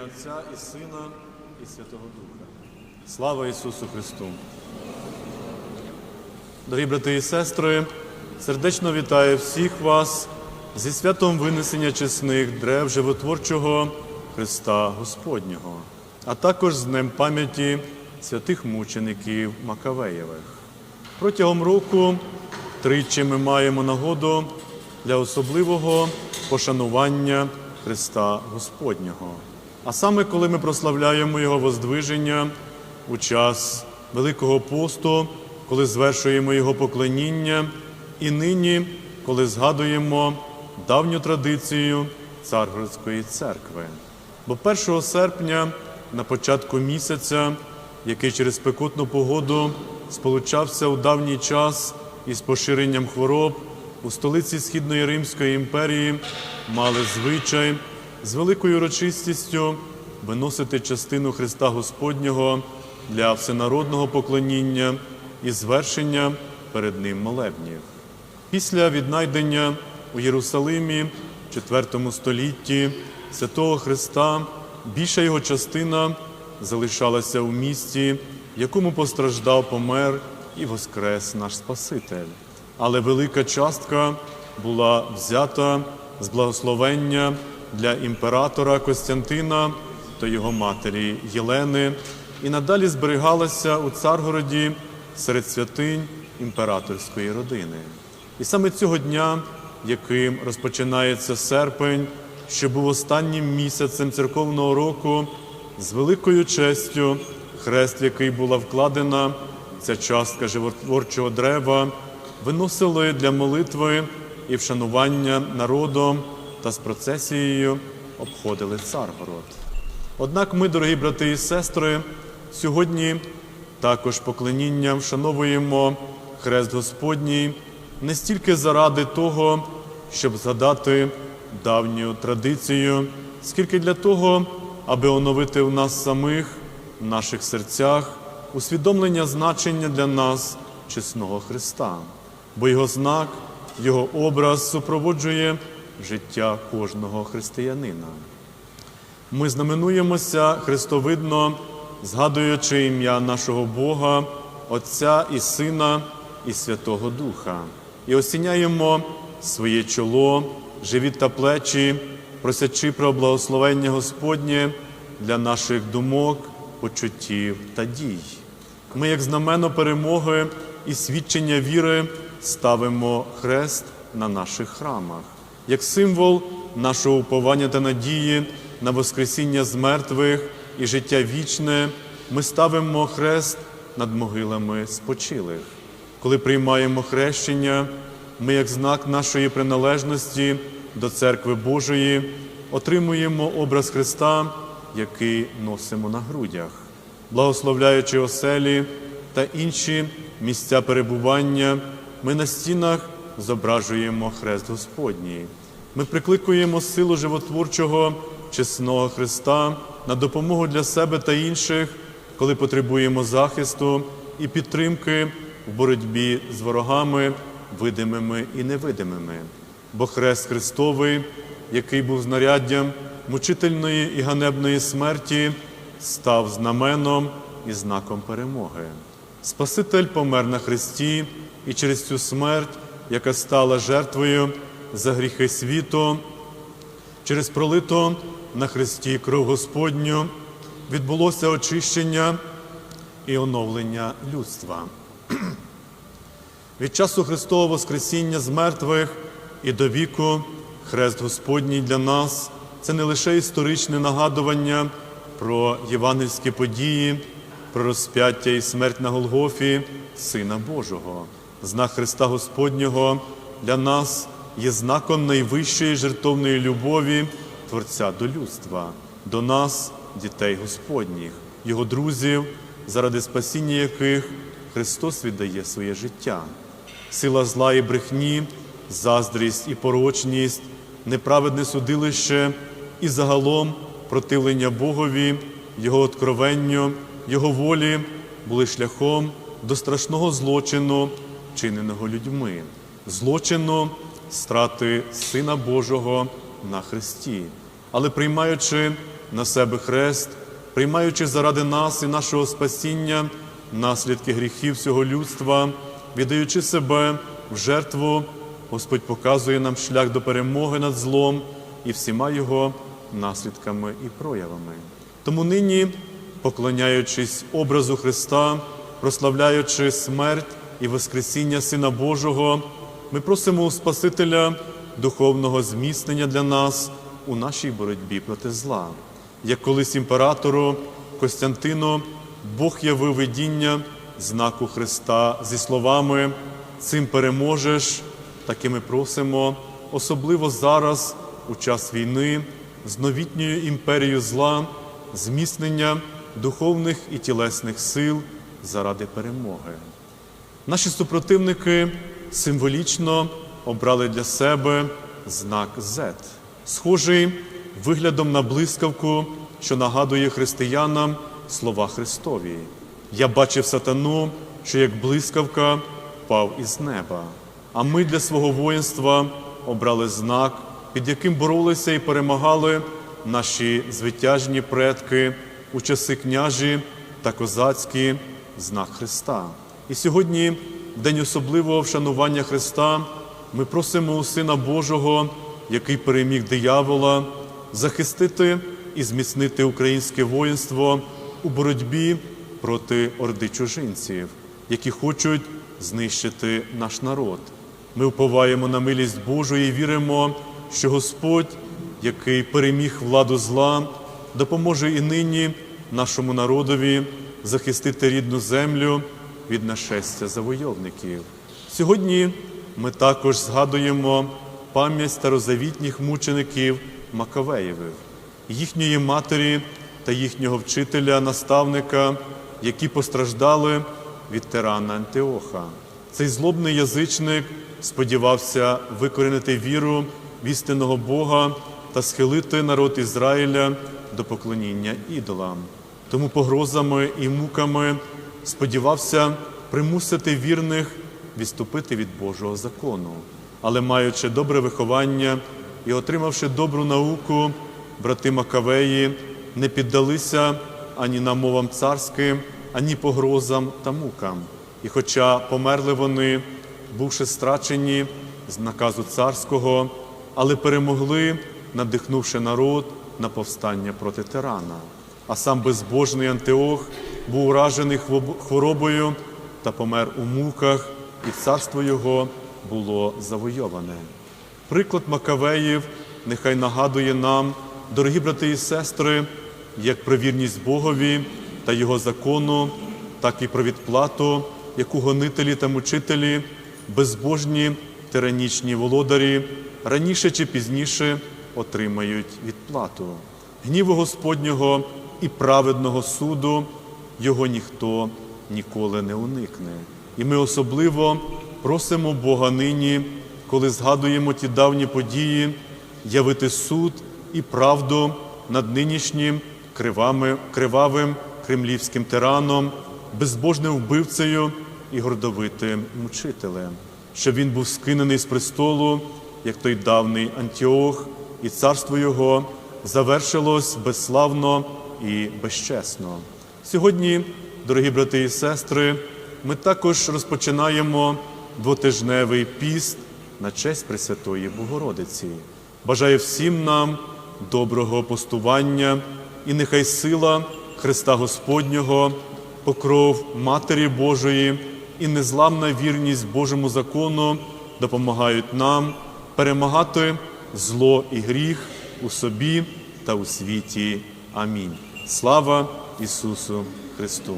ім'я Отця і Сина, і Святого Духа. Слава Ісусу Христу! Дорогі брати і сестри, сердечно вітаю всіх вас зі святом винесення чесних древ животворчого Христа Господнього, а також з Днем пам'яті святих мучеників Макавеєвих. Протягом року тричі ми маємо нагоду для особливого пошанування Христа Господнього. А саме коли ми прославляємо Його воздвиження у час Великого посту, коли звершуємо Його поклоніння, і нині, коли згадуємо давню традицію Царгородської церкви. Бо 1 серпня, на початку місяця, який через спекотну погоду сполучався у давній час із поширенням хвороб, у столиці Східної Римської імперії мали звичай з великою урочистістю виносити частину Христа Господнього для всенародного поклоніння і звершення перед Ним молебнів. Після віднайдення у Єрусалимі в IV столітті святого Христа більша його частина залишалася у місті, якому постраждав, помер і воскрес наш Спаситель. Але велика частка була взята з благословення для імператора Костянтина та його матері Єлени і надалі зберігалася у Царгороді серед святинь імператорської родини. І саме цього дня, яким розпочинається серпень, що був останнім місяцем церковного року, з великою честю, хрест, в який була вкладена ця частка животворчого дерева, виносили для молитви і вшанування народом та з процесією обходили Царгород. Однак ми, дорогі брати і сестри, сьогодні також поклонінням вшановуємо Хрест Господній не стільки заради того, щоб згадати давню традицію, скільки для того, аби оновити в нас самих, в наших серцях, усвідомлення значення для нас чесного Христа, бо Його знак, Його образ супроводжує життя кожного християнина. Ми знаменуємося хрестовидно, згадуючи ім'я нашого Бога, Отця і Сина і Святого Духа, і осіняємо своє чоло, живіт та плечі, просячи про благословення Господнє для наших думок, почуттів та дій. Ми, як знамено перемоги і свідчення віри, ставимо хрест на наших храмах, як символ нашого уповання та надії на Воскресіння з мертвих і життя вічне, ми ставимо хрест над могилами спочилих. Коли приймаємо хрещення, ми, як знак нашої приналежності до церкви Божої, отримуємо образ Христа, який носимо на грудях, благословляючи оселі та інші місця перебування, ми на стінах зображуємо хрест Господній. Ми прикликуємо силу животворчого чесного Христа на допомогу для себе та інших, коли потребуємо захисту і підтримки в боротьбі з ворогами, видимими і невидимими. Бо Хрест Христовий, який був знаряддям мучительної і ганебної смерті, став знаменом і знаком перемоги. Спаситель помер на Христі, і через цю смерть, яка стала жертвою за гріхи світу, через пролито на Христі кров Господню відбулося очищення і оновлення людства. Від часу Христового Воскресіння з мертвих і до віку Хрест Господній для нас це не лише історичне нагадування про євангельські події, про розп'яття і смерть на Голгофі Сина Божого. Знак Христа Господнього для нас є знаком найвищої жертовної любові Творця до людства, до нас, дітей Господніх, Його друзів, заради спасіння яких Христос віддає своє життя. Сила зла і брехні, заздрість і порочність, неправедне судилище і загалом противлення Богові, Його откровенню, Його волі були шляхом до страшного злочину, чиненого людьми, злочину страти Сина Божого на Христі. Але приймаючи на себе хрест, приймаючи заради нас і нашого спасіння наслідки гріхів всього людства, віддаючи себе в жертву, Господь показує нам шлях до перемоги над злом і всіма його наслідками і проявами. Тому нині, поклоняючись образу Христа, прославляючи смерть і Воскресіння Сина Божого, ми просимо у Спасителя духовного зміцнення для нас у нашій боротьбі проти зла. Як колись імператору Костянтину Бог явив видіння знаку Христа зі словами Цим переможеш, так і ми просимо, особливо зараз, у час війни, з новітньою імперією зла, зміцнення духовних і тілесних сил заради перемоги. Наші супротивники символічно обрали для себе знак Z, схожий виглядом на блискавку, що нагадує християнам слова Христові. Я бачив сатану, що як блискавка впав із неба. А ми для свого воїнства обрали знак, під яким боролися і перемагали наші звитяжні предки у часи княжі та козацькі знак Христа. І сьогодні, день особливого вшанування Христа, ми просимо у Сина Божого, який переміг диявола, захистити і зміцнити українське воїнство у боротьбі проти орди чужинців, які хочуть знищити наш народ. Ми вповаємо на милість Божу і віримо, що Господь, який переміг владу зла, допоможе і нині нашому народові захистити рідну землю від нашестя завойовників. Сьогодні ми також згадуємо пам'ять старозавітніх мучеників Макавеєвих, їхньої матері та їхнього вчителя, наставника, які постраждали від тирана Антиоха. Цей злобний язичник сподівався викорінити віру в істинного Бога та схилити народ Ізраїля до поклоніння ідолам. Тому погрозами і муками сподівався примусити вірних відступити від Божого закону. Але маючи добре виховання і отримавши добру науку, брати Макавеї не піддалися ані намовам царським, ані погрозам та мукам. І хоча померли вони, бувши страчені з наказу царського, але перемогли, надихнувши народ на повстання проти тирана. А сам безбожний Антиох був уражений хворобою та помер у муках, і царство його було завойоване. Приклад Макавеїв нехай нагадує нам, дорогі брати і сестри, як про вірність Богові та Його закону, так і про відплату, яку гонителі та мучителі, безбожні тиранічні володарі раніше чи пізніше отримають відплату. Гніву Господнього і праведного суду його ніхто ніколи не уникне. І ми особливо просимо Бога нині, коли згадуємо ті давні події, явити суд і правду над нинішнім кривами, кривавим кремлівським тираном, безбожним вбивцею і гордовитим мучителем, щоб він був скинений з престолу, як той давний Антіох, і царство його завершилось безславно і безчесно. Сьогодні, дорогі брати і сестри, ми також розпочинаємо двотижневий піст на честь Пресвятої Богородиці. Бажаю всім нам доброго постування і нехай сила Христа Господнього, покров Матері Божої і незламна вірність Божому закону допомагають нам перемагати зло і гріх у собі та у світі. Амінь. Слава Ісусу Христу!